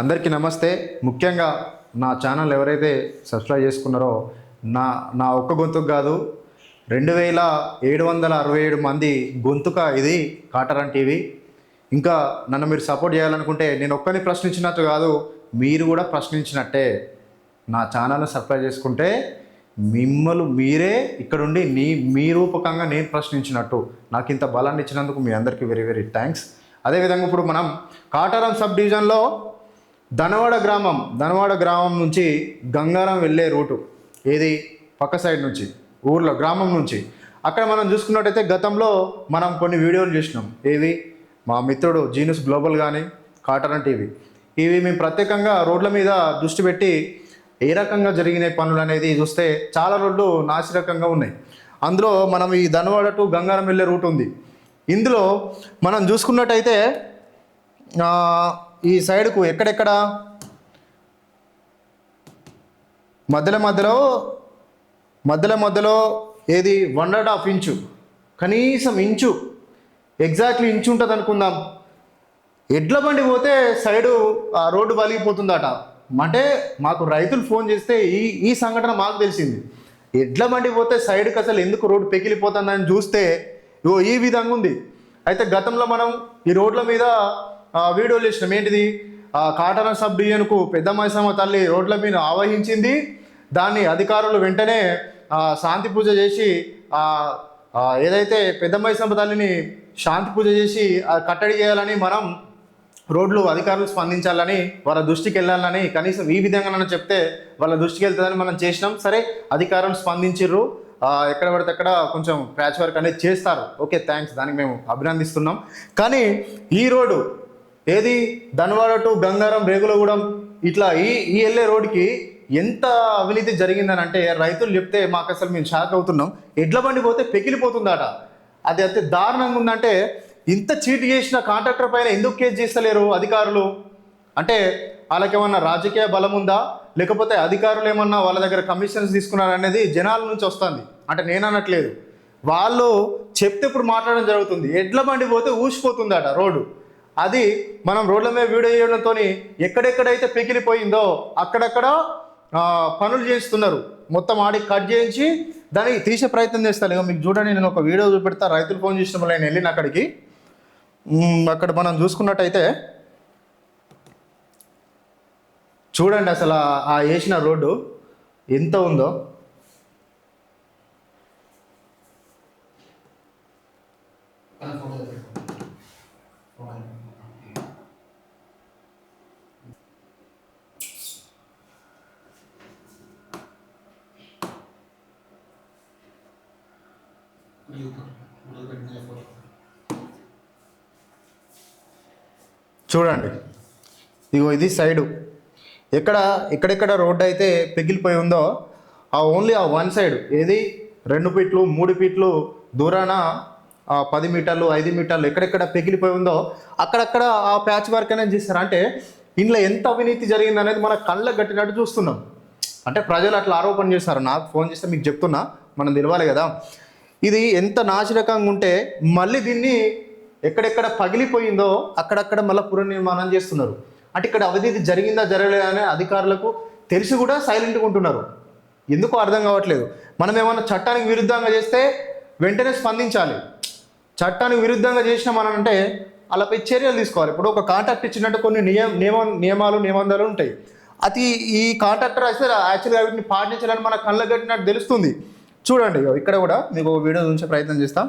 అందరికీ నమస్తే. ముఖ్యంగా నా ఛానల్ ఎవరైతే సబ్స్క్రైబ్ చేసుకున్నారో నా నా ఒక్క గొంతుకు కాదు రెండు వేల ఏడు వందల అరవై ఏడు మంది గొంతుక ఇది కాటరన్ టీవీ. ఇంకా నన్ను మీరు సపోర్ట్ చేయాలనుకుంటే నేను ఒక్కరిని ప్రశ్నించినట్టు కాదు మీరు కూడా ప్రశ్నించినట్టే. నా ఛానల్ని సబ్స్క్రైబ్ చేసుకుంటే మిమ్మల్ని మీరే ఇక్కడుండి నీ మీ రూపకంగా నేను ప్రశ్నించినట్టు. నాకు ఇంత బలాన్ని ఇచ్చినందుకు మీ అందరికీ వెరీ వెరీ థ్యాంక్స్. అదేవిధంగా ఇప్పుడు మనం కాటారం సబ్ డివిజన్లో ధనవాడ గ్రామం ధనవాడ గ్రామం నుంచి గంగారం వెళ్ళే రూటు. ఏది? పక్క సైడ్ నుంచి ఊర్లో గ్రామం నుంచి. అక్కడ మనం చూసుకున్నట్టయితే గతంలో మనం కొన్ని వీడియోలు చూసినాం. ఏవి? మా మిత్రుడు జీనస్ గ్లోబల్ కానీ కాటరన్ టీవీ. ఇవి మేము ప్రత్యేకంగా రోడ్ల మీద దృష్టి పెట్టి ఏ రకంగా జరిగిన పనులు అనేది చూస్తే చాలా రోడ్లు నాసిరకంగా ఉన్నాయి. అందులో మనం ఈ ధనవాడ టు గంగారం వెళ్ళే రూట్ ఉంది. ఇందులో మనం చూసుకున్నట్టయితే ఈ సైడ్కు ఎక్కడెక్కడ? మధ్యలో మధ్యలో మధ్యలో మధ్యలో ఏది? One and half inch. కనీసం ఇంచు. ఎగ్జాక్ట్లీ ఇంచు ఉంటుంది అనుకుందాం ఎడ్ల బండి పోతే సైడు ఆ రోడ్డు బలిగిపోతుందట. అంటే మాకు రైతులు ఫోన్ చేస్తే ఈ ఈ సంఘటన మాకు తెలిసింది. ఎడ్ల బండి పోతే సైడ్కి అసలు ఎందుకు రోడ్డు పెకిలిపోతుందని చూస్తే ఇగో ఈ విధంగా ఉంది. అయితే గతంలో మనం ఈ రోడ్ల మీద వీడియోలు చేసినాం. ఏంటిది? ఆ, కాటన సబ్ డివిజన్కు పెద్ద మైసమ్మ తల్లి రోడ్ల మీద ఆవహించింది. దాన్ని అధికారులు వెంటనే శాంతి పూజ చేసి ఏదైతే పెద్ద మైసమ్మ తల్లిని శాంతి పూజ చేసి కట్టడి చేయాలని మనం రోడ్లు అధికారులు స్పందించాలని వాళ్ళ దృష్టికి వెళ్ళాలని కనీసం ఈ విధంగా చెప్తే వాళ్ళ దృష్టికి వెళ్తుందని మనం చేసినాం. సరే అధికారులు స్పందించిర్రు. ఎక్కడ పడితే అక్కడ కొంచెం ప్యాచ్ వర్క్ అనేది చేస్తారు. Okay thanks. దానికి మేము అభినందిస్తున్నాం. కానీ ఈ రోడ్డు ఏది? ధనవాడ టు గంగారం రేగులగూడెం. ఇట్లా ఈ ఈ వెళ్ళే రోడ్డుకి ఎంత అవినీతి జరిగిందని అంటే రైతులు చెప్తే మాకు అసలు మేము షాక్ అవుతున్నాం. ఎడ్ల బండి పోతే పెకిలిపోతుందట. అది అంతే దారుణంగా ఉందంటే ఇంత చీట్ చేసిన కాంట్రాక్టర్ పైన ఎందుకు కేసు చేస్తలేరు అధికారులు? అంటే వాళ్ళకి ఏమన్నా రాజకీయ బలం ఉందా? లేకపోతే అధికారులు ఏమన్నా వాళ్ళ దగ్గర కమిషన్స్ తీసుకున్నారు అనేది జనాల నుంచి వస్తుంది. అంటే నేను అనట్లేదు. వాళ్ళు చెప్తే ఇప్పుడు మాట్లాడడం జరుగుతుంది. ఎడ్ల బండి పోతే ఊసిపోతుందట రోడ్డు. అది మనం రోడ్ల మీద వీడియో చేయడంతో ఎక్కడెక్కడైతే పెకిలిపోయిందో అక్కడక్కడ పనులు చేస్తున్నారు. మొత్తం ఆడి కట్ చేయించి దానికి తీసే ప్రయత్నం చేస్తారు. ఇక మీకు చూడండి నేను ఒక వీడియో చూపెడతా. రైతులు ఫోన్ చేసిన నేను వెళ్ళిన అక్కడికి. అక్కడ మనం చూసుకున్నట్టయితే చూడండి అసలు ఆ- ఆ వేసిన రోడ్డు ఎంత ఉందో. చూడండి. ఇగో ఇది సైడు. ఎక్కడ ఎక్కడెక్కడ రోడ్డు అయితే పెగిలిపోయి ఉందో ఆ ఓన్లీ ఆ వన్ సైడ్. ఏది? రెండు ఫీట్లు మూడు ఫీట్లు దూరాన ఆ పది మీటర్లు ఐదు మీటర్లు ఎక్కడెక్కడ పెగిలిపోయి ఉందో అక్కడక్కడ ఆ ప్యాచ్ వర్క్ అనేది చేస్తారు అంటే ఇంట్లో ఎంత అవినీతి జరిగింది అనేది మన కళ్ళకు గట్టినట్టు చూస్తున్నాం. అంటే ప్రజలు అట్లా ఆరోపణ చేస్తారు నాకు ఫోన్ చేస్తే మీకు చెప్తున్నా. మనం తెలవాలి కదా. ఇది ఎంత నాశరకంగా ఉంటే మళ్ళీ దీన్ని ఎక్కడెక్కడ పగిలిపోయిందో అక్కడక్కడ మళ్ళీ పునర్నిర్మాణం చేస్తున్నారు. అంటే ఇక్కడ అవినీతి జరిగిందా జరగలేదా అనే అధికారులకు తెలిసి కూడా సైలెంట్గా ఉంటున్నారు. ఎందుకో అర్థం కావట్లేదు. మనం ఏమైనా చట్టానికి విరుద్ధంగా చేస్తే వెంటనే స్పందించాలి. చట్టానికి విరుద్ధంగా చేసినామనంటే అలాపై చర్యలు తీసుకోవాలి. ఇప్పుడు ఒక కాంట్రాక్ట్ ఇచ్చినట్టు కొన్ని నియమ నియమ నియమాలు నిబంధనలు ఉంటాయి. అది ఈ కాంట్రాక్టర్ అయితే యాక్చువల్గా వీటిని పాటించాలని మన కళ్ళ కట్టినట్టు తెలుస్తుంది. చూడండి ఇక్కడ కూడా మీకు వీడియో చూసే ప్రయత్నం చేస్తాం.